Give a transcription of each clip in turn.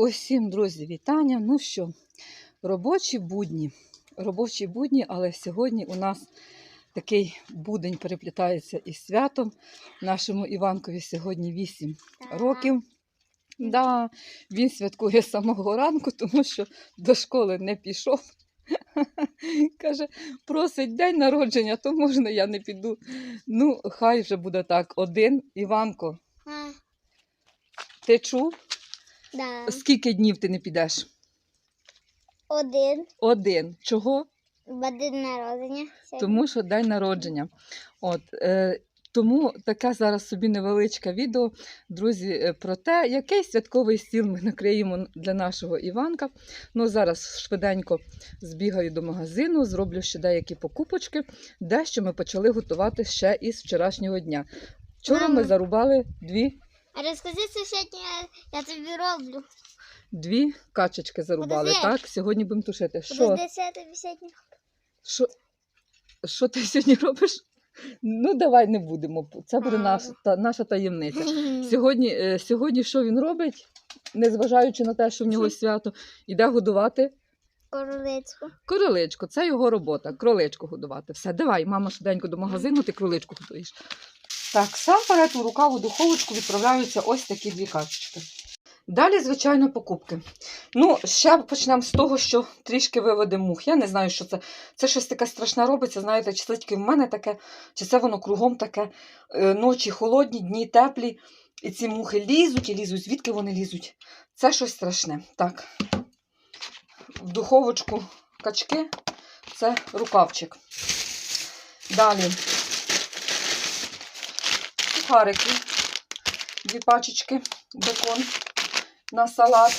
Усім, друзі, вітання. Ну що, робочі будні. Робочі будні, але сьогодні у нас такий будень переплітається із святом. Нашому Іванкові сьогодні 8 років. Да, він святкує з самого ранку, тому що до школи не пішов. Каже, просить день народження, то можна я не піду. Ну, хай вже буде так. Один. Іванко, ти чув? Да. Скільки днів ти не підеш? Один. Один. Чого? В день народження. сьогодні. Тому що день народження. От, е, тому таке зараз собі невеличке відео, друзі, е, про те, який святковий стіл ми накриємо для нашого Іванка. Ну, зараз швиденько збігаю до магазину, зроблю ще деякі покупочки, дещо ми почали готувати ще із вчорашнього дня. Вчора ми Мама. зарубали дві, розкажи, що сьогодні я, я тобі роблю. дві качечки зарубали. Подожди. Так, сьогодні будемо тушити. Що? Подожди, що я тобі сьогодні. Що, що ти сьогодні робиш? Ну, давай не будемо. Це буде наша, та, наша таємниця. Сьогодні, е, сьогодні що він робить, незважаючи на те, що в нього свято, іде годувати Королицьку. кроличку. Це його робота. Кроличку годувати. Все, давай, мама швиденько до магазину, ти кроличку готуєш. Так, сам перед у рукаву духовочку відправляються ось такі дві качечки. Далі, звичайно, покупки. Ну, ще почнемо з того, що трішки виведе мух. Я не знаю, що це. Це щось таке страшне робиться, знаєте, чи це в мене таке, чи це воно кругом таке. Е, Ночі холодні, дні теплі, і ці мухи лізуть і лізуть. Звідки вони лізуть? Це щось страшне. Так. В духовочку качки це рукавчик. Далі сухарики, дві пачечки, бекон на салат.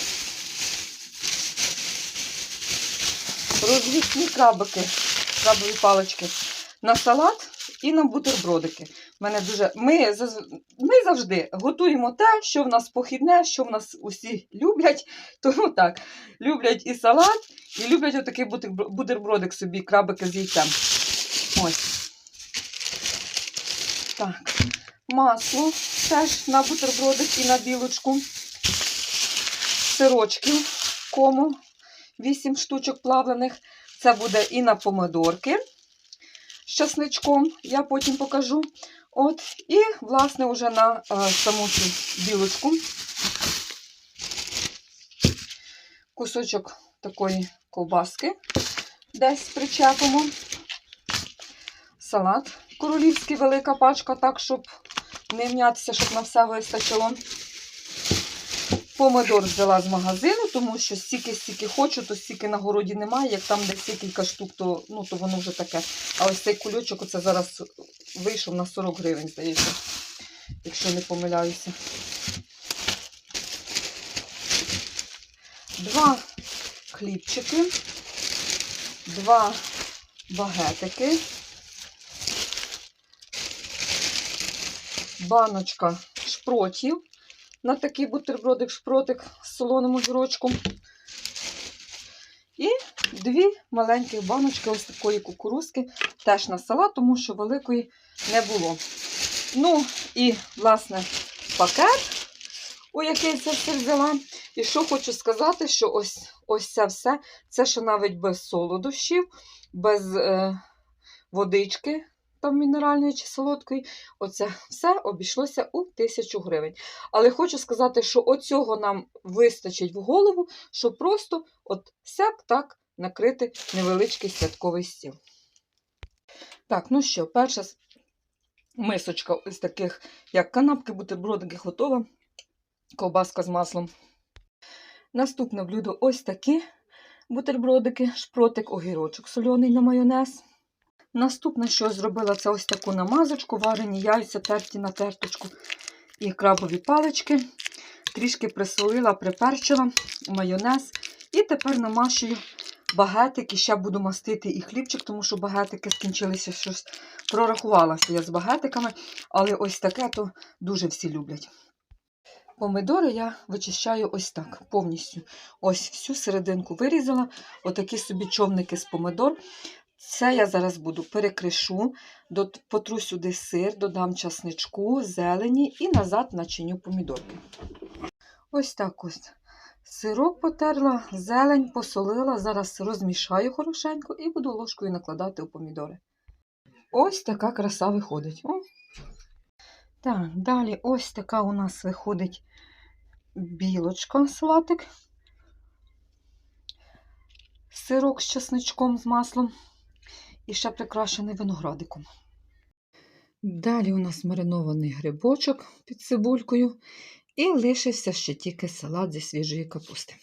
Розвісні крабики, крабові палички на салат і на бутербродики. Мене дуже... ми, ми завжди готуємо те, що в нас похідне, що в нас усі люблять. Тому так, люблять і салат, і люблять отакий бутербро- бутербродик собі, крабики з яйцем. Ось. Так. Масло теж на бутербродик і на білочку. Сирочків кому. 8 штучок плавлених. Це буде і на помидорки з часничком, я потім покажу. От, і, власне, вже на е, саму цю білочку. Кусочок такої ковбаски десь причепимо. Салат королівський, велика пачка, так, щоб не внятися, щоб на все вистачило. Помидор взяла з магазину, тому що стільки-стільки хочу, то стільки на городі немає. Як там десь кілька штук, то, ну, то воно вже таке. А ось цей кульочок оце зараз вийшов на 40 гривень, здається, якщо не помиляюся. Два хлібчики, два багетики, баночка шпротів на такий бутербродик шпротик з солоним огірочком. І дві маленькі баночки ось такої кукурузки, теж на салат, тому що великої не було. Ну, і, власне, пакет, у який це все взяла. І що хочу сказати, що ось ось це все, це ще навіть без солодощів, без е, водички там мінеральної чи солодкої. Оце все обійшлося у тисячу гривень. Але хочу сказати, що оцього нам вистачить в голову, щоб просто от сяк так накрити невеличкий святковий стіл. Так, ну що, перша мисочка ось таких, як канапки, бутербродики готова. Ковбаска з маслом. Наступне блюдо ось такі бутербродики, шпротик, огірочок соляний на майонез. Наступне, що я зробила, це ось таку намазочку, варені яйця, терті на терточку і крабові палички. Трішки присолила, приперчила, майонез. І тепер намащую багетик. І ще буду мастити і хлібчик, тому що багетики скінчилися щось. Прорахувалася я з багетиками, але ось таке то дуже всі люблять. Помидори я вичищаю ось так, повністю. Ось всю серединку вирізала, отакі собі човники з помидор. Це я зараз буду перекришу, потру сюди сир, додам часничку, зелені і назад начиню помідорки. Ось так ось Сирок потерла, зелень посолила, зараз розмішаю хорошенько і буду ложкою накладати у помідори. Ось така краса виходить. О. Так, далі ось така у нас виходить білочка, салатик. Сирок з чесничком, з маслом і ще прикрашений виноградиком. Далі у нас маринований грибочок під цибулькою і лишився ще тільки салат зі свіжої капусти.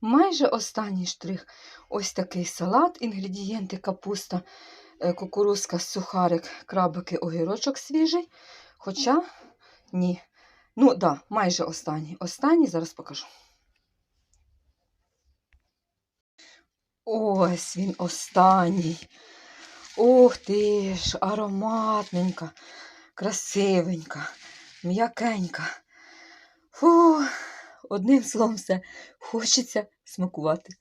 Майже останній штрих. Ось такий салат, інгредієнти капуста, е, кукурузка, сухарик, крабики, огірочок свіжий. Хоча ні. Ну, так, да, майже останній. Останній зараз покажу. Ось він останній. Ух ти ж, ароматненька, красивенька, м'якенька. Фу, одним словом все, хочеться смакувати.